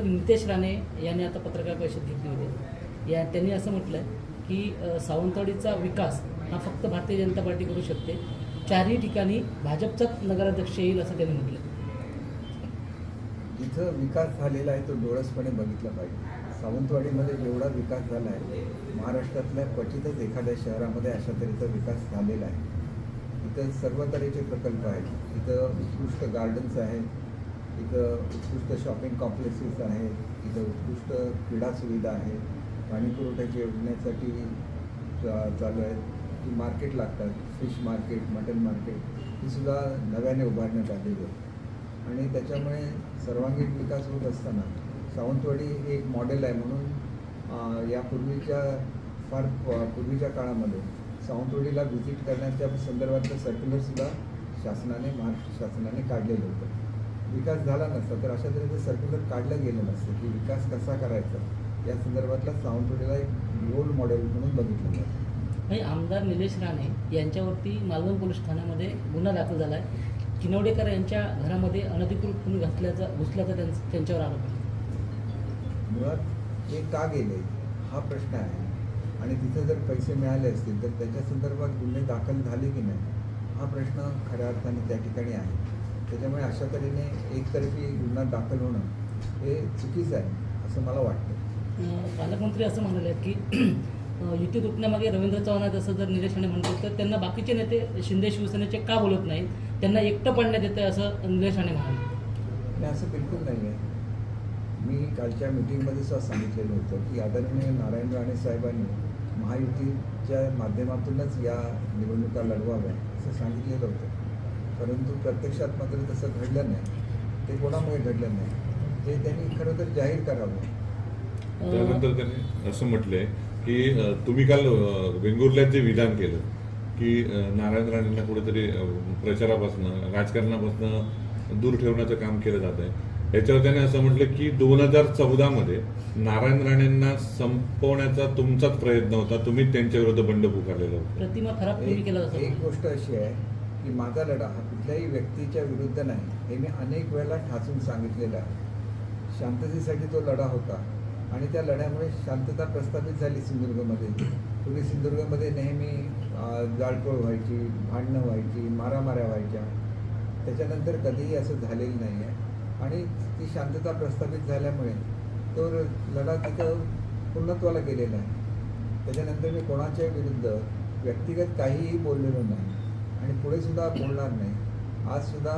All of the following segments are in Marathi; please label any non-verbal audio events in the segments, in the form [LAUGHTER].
त्यानंतर नितेश राणे यांनी आता पत्रकार परिषद घेतली होती. या त्यांनी असं म्हटलं की सावंतवाडीचा विकास हा फक्त भारतीय जनता पार्टी करू शकते. चारही ठिकाणी भाजपचाच नगराध्यक्ष येईल असं त्यांनी म्हटलं जिथं विकास झालेला आहे तो डोळसपणे बघितला पाहिजे. सावंतवाडीमध्ये जेवढा विकास झाला आहे महाराष्ट्रातल्या क्वचितच एखाद्या शहरामध्ये अशा तऱ्हेचा विकास झालेला आहे. इथं सर्व तऱ्हेचे प्रकल्प आहेत. इथं उत्कृष्ट गार्डन्स आहेत. इथं उत्कृष्ट शॉपिंग कॉम्प्लेक्सेस आहेत इथं उत्कृष्ट क्रीडा सुविधा आहे पाणीपुरवठ्याच्या योजनेसाठी चा- चालू आहेत की मार्केट लागतात फिश मार्केट मटन मार्केट ही सुद्धा नव्याने उभारण्यात आलेली आहे आणि त्याच्यामुळे सर्वांगीण विकास होत असताना सावंतवाडी हे एक मॉडेल आहे म्हणून यापूर्वीच्या फार पूर्वीच्या काळामध्ये सावंतवाडीला व्हिजिट करण्याच्या संदर्भातलं सर्क्युलरसुद्धा शासनाने महाराष्ट्र शासनाने काढलेलं होतं. विकास झाला नसता तर अशा तऱ्हेचं सर्क्युलर काढलं गेलं नसतं की विकास कसा करायचा. या संदर्भातला सावंतवाडीला एक रोल मॉडेल म्हणून बघितलं जातं. आणि आमदार निलेश राणे यांच्यावरती मालवण पोलीस ठाण्यामध्ये गुन्हा दाखल झाला आहे किनवडेकर यांच्या घरामध्ये अनधिकृत खून घातल्याचा घुसल्याचा त्यांच- त्यांच्यावर आरोप आहे. मुळात हे का गेले? हा प्रश्न आहे. आणि तिथे जर पैसे मिळाले असतील तर त्याच्या संदर्भात गुन्हे दाखल झाले की नाही? हा प्रश्न खऱ्या अर्थाने त्या ठिकाणी आहे. त्याच्यामुळे अशा तऱ्हेने एकतर्फी गुन्हा दाखल होणं हे चुकीचं आहे असं मला वाटतं. पालकमंत्री असं म्हणाले की युती तुटण्यामागे रवींद्र चव्हाण आहेत असं जर निलेश राणे म्हणतात तर त्यांना बाकीचे नेते शिंदे शिवसेनेचे का बोलत नाहीत? त्यांना एकटं पडण्यात येतं असं निलेश राणे म्हणाले. आणि असं बिलकुल नाही आहे. मी कालच्या मिटिंगमध्ये सुद्धा सांगितलेलं होतं की आदरणीय नारायण राणे साहेबांनी महायुतीच्या माध्यमातूनच या निवडणुका लढवाव्या असं सांगितलेलं होतं. परंतु प्रत्यक्षात मात्र तसं घडलं नाही. ते कोणामुळे घडलं नाही? ते त्यांनी खरं तर जाहीर करावं. त्यानंतर त्यांनी असं म्हटलंय की तुम्ही काल वेंगुर्ल्यात जे विधान केलं की नारायण राणेंना कुठेतरी प्रचारापासून राजकारणापासून दूर ठेवण्याचं काम केलं जात आहे याच्यावर त्याने असं म्हटलं की दोन हजार चौदामध्ये नारायण राणेंना संपवण्याचा तुमचाच प्रयत्न होता. तुम्ही त्यांच्या विरुद्ध बंड पुकारलेलं होतं. एक गोष्ट अशी आहे की माझा लढा हा कुठल्याही व्यक्तीच्या विरुद्ध नाही हे मी अनेक वेळेला ठासून सांगितलेलं आहे. शांततेसाठी तो लढा होता आणि त्या लढ्यामुळे शांतता प्रस्थापित झाली सिंधुदुर्गमध्ये. पूर्वी सिंधुदुर्गमध्ये नेहमी जाळपोळ व्हायची भांडणं व्हायची मारामाऱ्या व्हायच्या. त्याच्यानंतर कधीही असं झालेलं नाही आहे आणि ती शांतता प्रस्थापित झाल्यामुळे तो लढा तिथं पूर्णत्वाला गेलेला आहे. त्याच्यानंतर मी कोणाच्या विरुद्ध व्यक्तिगत काहीही बोललेलो नाही. आणि पुढे सुद्धा बोलणार नाही. आज सुद्धा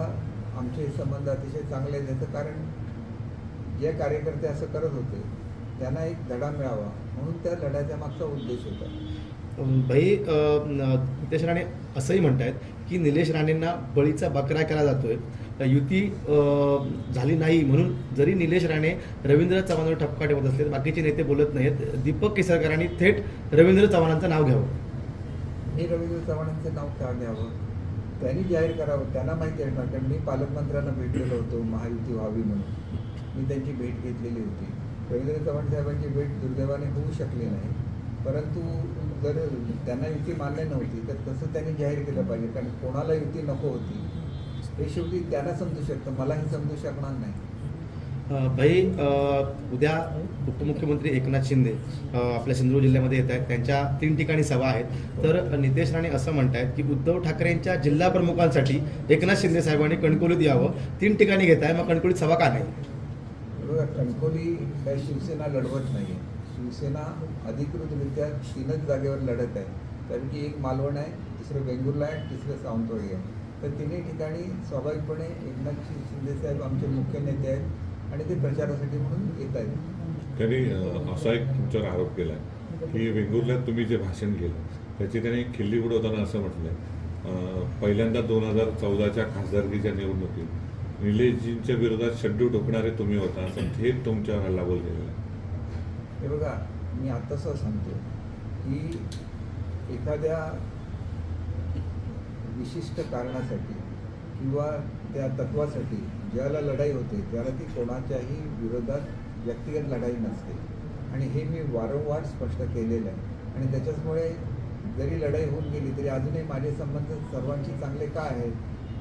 आमचे संबंध अतिशय चांगले आहेत. कारण जे कार्यकर्ते असं करत होते त्यांना एक धडा मिळावा. म्हणून त्या लढ्याच्या मागचा उद्देश होता. भाई नितेश राणे असंही म्हणतायत की निलेश राणेंना बळीचा बकरा केला जातोय. युती झाली नाही. म्हणून जरी निलेश राणे रवींद्र चव्हाणांवर ठपका ठेवत असले तर बाकीचे नेते बोलत नाहीत. दीपक केसरकरांनी थेट रवींद्र चव्हाणांचं नाव घ्यावं. हे रवींद्र चव्हाणांचं नाव का घ्यावं? त्यांनी जाहीर करावं. त्यांना माहिती असणार. कारण मी पालकमंत्र्यांना भेटलेलो होतो महायुती व्हावी म्हणून. मी त्यांची भेट घेतलेली होती. रवींद्र चव्हाण साहेबांची भेट दुर्दैवाने होऊ शकली नाही. परंतु जर त्यांना युती मान्य नव्हती तर तसं त्यांनी जाहीर केलं पाहिजे. कारण कोणाला युती नको होती हे शेवटी त्यांना समजू शकतं. मलाही समजू शकणार नाही. भाई उद्या उपमुख्यमंत्री एकनाथ शिंदे आपल्या सिंधुदुर्ग जिल्ह्यामध्ये येत आहेत. त्यांच्या तीन ठिकाणी सभा आहेत. तर नितेश राणे असं म्हणतायत की उद्धव ठाकरेंच्या जिल्हा प्रमुखांसाठी एकनाथ शिंदे साहेबांनी कणकोलीत यावं. तीन ठिकाणी घेत आहे मग कणकोलीत सभा का नाही? कणकोली काय शिवसेना लढवत नाही आहे शिवसेना अधिकृतरित्या तीनच जागेवर लढत आहे. त्यापैकी एक मालवण आहे दुसरं वेंगुर्ला आहे तिसरं सावंतवाडी आहे. तर तिन्ही ठिकाणी स्वाभाविकपणे एकनाथ शिंदे शिंदेसाहेब आमचे मुख्य नेते आहेत. आणि ते प्रचारासाठी म्हणून येत आहेत त्यांनी असा एक तुमच्यावर आरोप केला की वेंगुर्ल्यात तुम्ही जे भाषण केलं त्याची त्यांनी खिल्ली उडवताना असं म्हटलंय अ, पहिल्यांदा दोन हजार चौदाच्या खासदारकीच्या निवडणुकीत निलेशजींच्या विरोधात शड्डू ठोकणारे तुम्ही होता असं थेट तुमच्यावर हल्ला बोल गेलेला आहे. हे बघा मी आत्ताच सांगतो की एखाद्या विशिष्ट कारणासाठी किंवा त्या तत्वासाठी ज्याला लढाई होते त्याला ती कोणाच्याही विरोधात व्यक्तिगत लढाई नसते. आणि हे मी वारंवार स्पष्ट केलेलं आहे. आणि त्याच्याचमुळे जरी लढाई होऊन गेली तरी अजूनही माझे संबंध सर्वांशी चांगले का आहेत?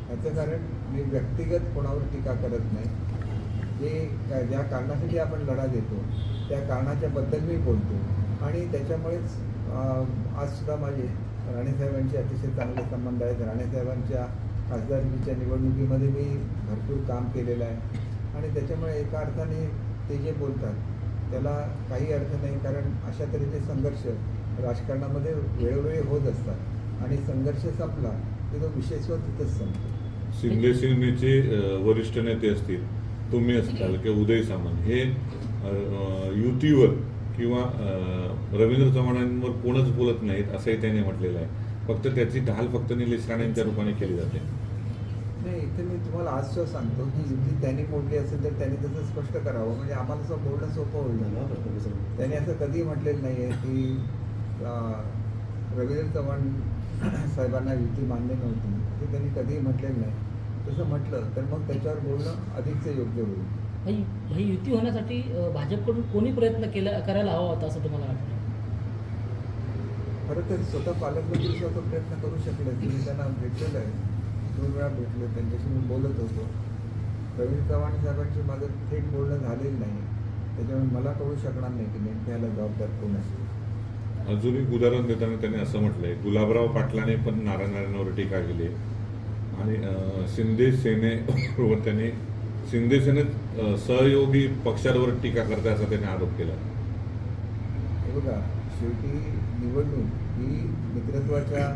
याचं कारण मी व्यक्तिगत कोणावर टीका करत नाही. जे काय ज्या कारणासाठी आपण लढा देतो त्या कारणाच्याबद्दल मी बोलतो. आणि त्याच्यामुळेच आजसुद्धा माझे राणेसाहेबांचे अतिशय चांगले संबंध आहेत. राणेसाहेबांच्या खासदारकीच्या निवडणुकीमध्ये मी भरपूर काम केलेलं आहे. आणि त्याच्यामुळे एका अर्थाने ते जे बोलतात त्याला काही अर्थ नाही. कारण अशा तऱ्हेचे संघर्ष राजकारणामध्ये वेळोवेळी होत असतात. आणि संघर्ष संपला की तो विशेषत्व तिथंच संपतो. शिंदे सेनेचे वरिष्ठ नेते असतील तुम्ही असताल किंवा उदय सामंत हे युतीवर किंवा रवींद्र चव्हाणांवर कोणच बोलत नाहीत असंही त्याने म्हटलेलं आहे. फक्त त्याची ढाल फक्त निलेश राणेंच्या रूपाने केली जाते. नाही इथे मी तुम्हाला आज सुद्धा सांगतो की युती त्यांनी मोडली असेल तर त्यांनी तसं स्पष्ट करावं. म्हणजे आम्हाला असं बोलणं सोपं होईल त्यांनी असं कधी म्हटलेलं नाही आहे की अं, रवींद्र चव्हाण [CLEARS THROAT] साहेबांना युती मान्य नव्हती. हे त्यांनी कधीही म्हटलेलं नाही. तसं म्हटलं तर मग त्याच्यावर बोलणं अधिकच योग्य होईल. भाई भाई युती होण्यासाठी भाजपकडून कोणी प्रयत्न केला करायला हवा होता असं तुम्हाला वाटतं? खरं तर स्वतः पालकमंत्री स्वतः प्रयत्न करू शकले मी त्यांना भेटलेलं आहे. दोन वेळा भेटले त्यांच्याशी मी बोलत होतो. रवींद्र चव्हाण साहेबांशी माझं थेट बोलणं झालेलं नाही. त्याच्यामुळे मला कळू शकणार नाही की नेमक्या याला जबाबदार कोण असेल. अजून एक उदाहरण देताना त्यांनी असं म्हटलंय गुलाबराव पाटलाने पण नारायण राणेंवर टीका केली. आणि शिंदे सेनेवर त्यांनी शिंदे सेनेत सहयोगी पक्षांवर टीका करताय असा त्यांनी आरोप केला. हे बघा शेवटी निवडणूक ही मित्रत्वाच्या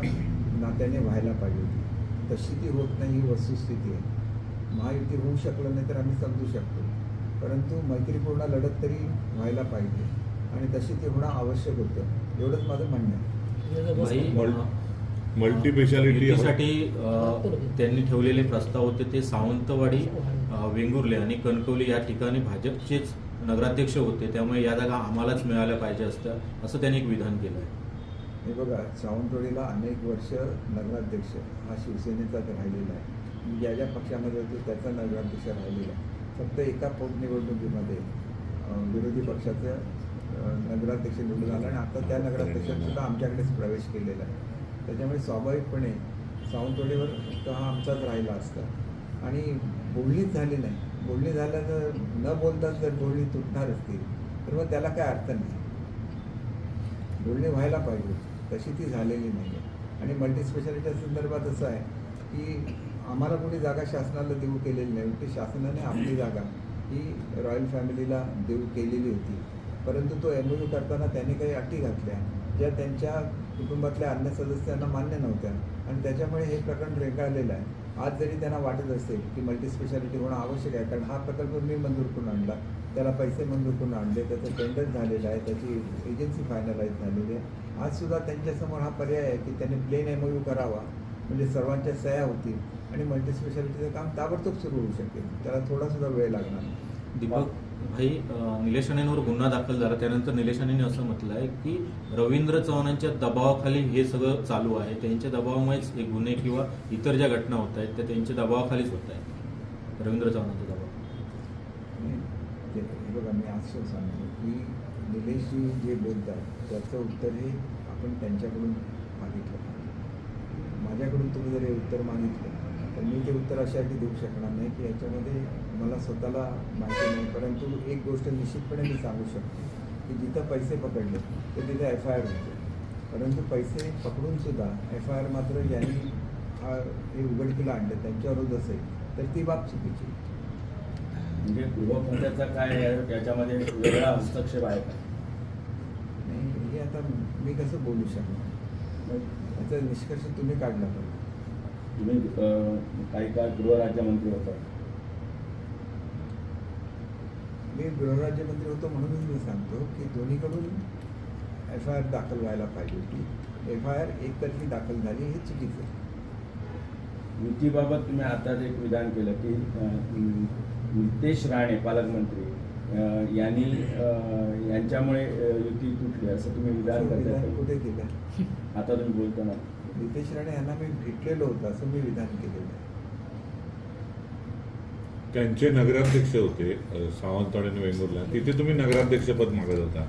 नात्याने व्हायला पाहिजे होती. तशी ती होत नाही ही वस्तुस्थिती आहे. महायुती होऊ शकलं नाही तर आम्ही समजू शकतो. परंतु मैत्रीपूर्ण लढत तरी व्हायला पाहिजे. आणि तशी ती होणं आवश्यक होतं. एवढंच माझं म्हणणं आहे. भाई, मल- अ, मल्टी स्पेशालिटी युतीसाठी अ, त्यांनी ठेवलेले प्रस्ताव होते ते सावंतवाडी वेंगुर्ले आणि कणकवली या ठिकाणी भाजपचेच नगराध्यक्ष होते. त्यामुळे या जागा आम्हालाच मिळाल्या पाहिजे असत्या असं त्यांनी एक विधान केलं आहे. हे बघा सावंतवाडीला अनेक वर्ष नगराध्यक्ष हा शिवसेनेचाच राहिलेला आहे. म्हणजे ज्या ज्या पक्षामध्ये होतो त्याचा नगराध्यक्ष राहिलेला आहे. फक्त एका पोटनिवडणुकीमध्ये विरोधी पक्षाचं नगराध्यक्ष निवडून झालं आणि आता त्या नगराध्यक्षांसुद्धा आमच्याकडेच प्रवेश केलेला आहे. त्याच्यामुळे स्वाभाविकपणे सावंतवाडीवर फक्त हा आमचाच राहिला असता. आणि बोलणीच झाली नाही. बोलणी झाल्यानं न बोलताच जर बोलणी तुटणार असतील तर मग त्याला काय अर्थ नाही? बोलणी व्हायला पाहिजे. तशी ती झालेली नाही आहे आणि मल्टीस्पेशालिटीच्या संदर्भात असं आहे की आम्हाला कोणी जागा शासनाला देऊ केलेली नाही. उलटी शासनाने आपली जागा ही रॉयल फॅमिलीला देऊ केलेली होती. परंतु तो एम यू करताना त्यांनी काही अटी घातल्या. ज्या त्यांच्या कुटुंबातल्या अन्य सदस्यांना मान्य नव्हत्या. आणि त्याच्यामुळे हे प्रकरण रेखाळलेलं आहे. आज जरी त्यांना वाटत असेल की मल्टीस्पेशालिटी होणं आवश्यक आहे कारण हा प्रकल्प मी मंजूर करून आणला. त्याला पैसे मंजूर करून आणले? त्याचं टेंडर झालेलं आहे त्याची एजन्सी फायनलाईज झालेली आहे. आजसुद्धा त्यांच्यासमोर हा पर्याय आहे की त्यांनी प्लेन एम यू करावा म्हणजे सर्वांच्या सह्या होतील आणि मल्टीस्पेशालिटीचं काम ताबडतोब सुरू होऊ शकेल. त्याला थोडासुद्धा वेळ लागणार दीपक भाई निलेश राणेंवर गुन्हा दाखल झाला. त्यानंतर निलेश राणेंनी असं म्हटलं आहे की रवींद्र चव्हाणांच्या दबावाखाली हे सगळं चालू आहे. त्यांच्या दबावामुळेच हे गुन्हे किंवा इतर ज्या घटना होत आहेत त्या त्यांच्या दबावाखालीच होत आहेत. रवींद्र चव्हाणांच्या बघा मी असं सांगतो की निलेशजी जे बोलतात त्याचं उत्तर हे आपण त्यांच्याकडून मागितलं माझ्याकडून तुम्ही जर हे उत्तर मागितलं तर मी ते उत्तर अशासाठी देऊ शकणार नाही की याच्यामध्ये मला स्वतःला माहिती नाही. परंतु एक गोष्ट निश्चितपणे मी सांगू शकतो की जिथं पैसे पकडले तर तिथे एफ आय आर होते. परंतु पैसे पकडूनसुद्धा एफ आय आर मात्र ज्यांनी हा हे उघडकीला आणलं त्यांच्यावरच असेल तर ती बाब चुकीची. म्हणजे गृहखात्याचा काय त्याच्यामध्ये वेगळा हस्तक्षेप आहे का? नाही हे आता मी कसं बोलू शकणार? याचा निष्कर्ष तुम्ही काढला पाहिजे. तुम्ही काही काळ गृहराज्यमंत्री होता. मी गृहराज्यमंत्री होतो म्हणूनच मी सांगतो की दोन्हीकडून एफ आय आर दाखल व्हायला पाहिजे होती. एफ आय आर एकतर्फी दाखल झाली हे चुकीचं युतीबाबत तुम्ही आताच एक विधान केलं की नितेश राणे पालकमंत्री यांनी यांच्यामुळे युती तुटली असं तुम्ही विधान करताय कुठे केलं आता तुम्ही बोलताना नितेश राणे यांना मी भेटलेलो होतो असं मी विधान केलेलं आहे. त्यांचे नगराध्यक्ष होते सावंतवाडी आणि वेंगुर्ला. तिथे तुम्ही नगराध्यक्ष पद मागत होता.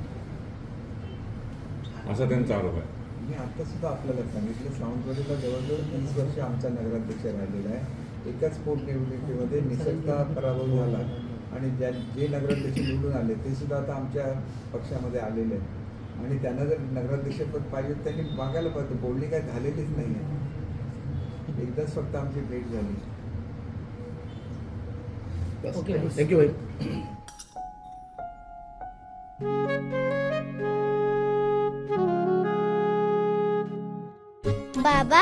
असा त्यांचा आरोप आहे. मी आता सुद्धा आपल्याला सांगितलं सावंतवाडीला जवळजवळ तीस वर्ष आमचा नगराध्यक्ष राहिलेला आहे. एकाच पोटनिवडणुकीमध्ये निसटता पराभव झाला. आणि ज्या जे नगराध्यक्ष निवडून आले ते सुद्धा आता आमच्या पक्षामध्ये आलेले आहेत. आणि त्यांना जर नगराध्यक्षपद पाहिजे तर त्यांनी मागायला पाहिजे बोलणी काय झालेलीच नाही आहे. एकदाच फक्त आमची भेट झाली. ओके. थँक्यू भाई बाबा